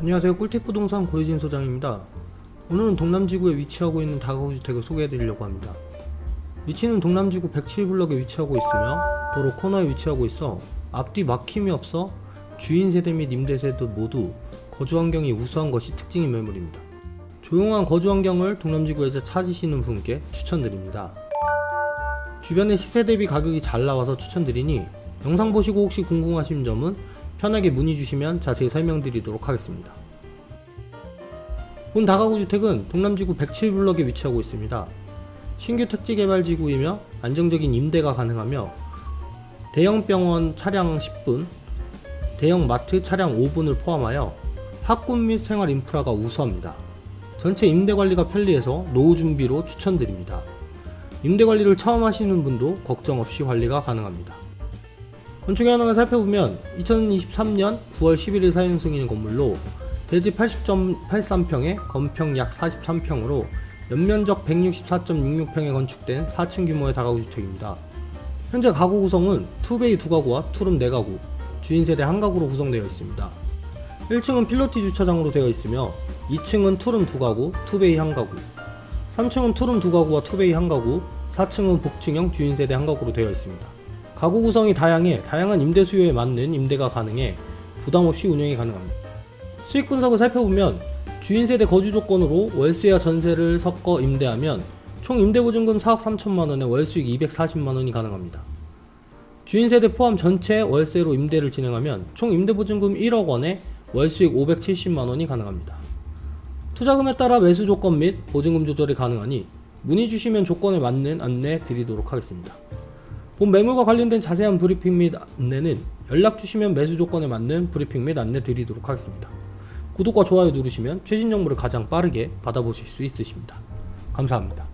안녕하세요. 꿀팁 부동산 고혜진 소장입니다. 오늘은 동남지구에 위치하고 있는 다가구 주택을 소개해드리려고 합니다. 위치는 동남지구 107블럭에 위치하고 있으며 도로 코너에 위치하고 있어 앞뒤 막힘이 없어 주인 세대 및 임대 세대 모두 거주 환경이 우수한 것이 특징인 매물입니다. 조용한 거주 환경을 동남지구에서 찾으시는 분께 추천드립니다. 주변의 시세 대비 가격이 잘 나와서 추천드리니 영상 보시고 혹시 궁금하신 점은 편하게 문의 주시면 자세히 설명드리도록 하겠습니다. 본 다가구 주택은 동남지구 107블럭에 위치하고 있습니다. 신규 택지 개발 지구이며 안정적인 임대가 가능하며 대형 병원 차량 10분, 대형 마트 차량 5분을 포함하여 학군 및 생활 인프라가 우수합니다. 전체 임대 관리가 편리해서 노후 준비로 추천드립니다. 임대 관리를 처음 하시는 분도 걱정 없이 관리가 가능합니다. 건축 현황을 살펴보면 2023년 9월 11일 사용 승인인 건물로 대지 80.83평에 건평 약 43평으로 연면적 164.66평에 건축된 4층 규모의 다가구 주택입니다. 현재 가구 구성은 투베이 2가구와 투룸 4가구, 주인 세대 1가구로 구성되어 있습니다. 1층은 필로티 주차장으로 되어 있으며 2층은 투룸 2가구, 투베이 1가구, 3층은 투룸 2가구와 투베이 1가구, 4층은 복층형 주인 세대 1가구로 되어 있습니다. 가구 구성이 다양해 다양한 임대 수요에 맞는 임대가 가능해 부담 없이 운영이 가능합니다. 수익 분석을 살펴보면 주인 세대 거주 조건으로 월세와 전세를 섞어 임대하면 총 임대 보증금 4억 3천만 원에 월 수익 240만 원이 가능합니다. 주인 세대 포함 전체 월세로 임대를 진행하면 총 임대 보증금 1억 원에 월 수익 570만 원이 가능합니다. 투자금에 따라 매수 조건 및 보증금 조절이 가능하니 문의 주시면 조건에 맞는 안내 드리도록 하겠습니다. 본 매물과 관련된 자세한 브리핑 및 안내는 연락 주시면 매수 조건에 맞는 브리핑 및 안내 드리도록 하겠습니다. 구독과 좋아요 누르시면 최신 정보를 가장 빠르게 받아보실 수 있으십니다. 감사합니다.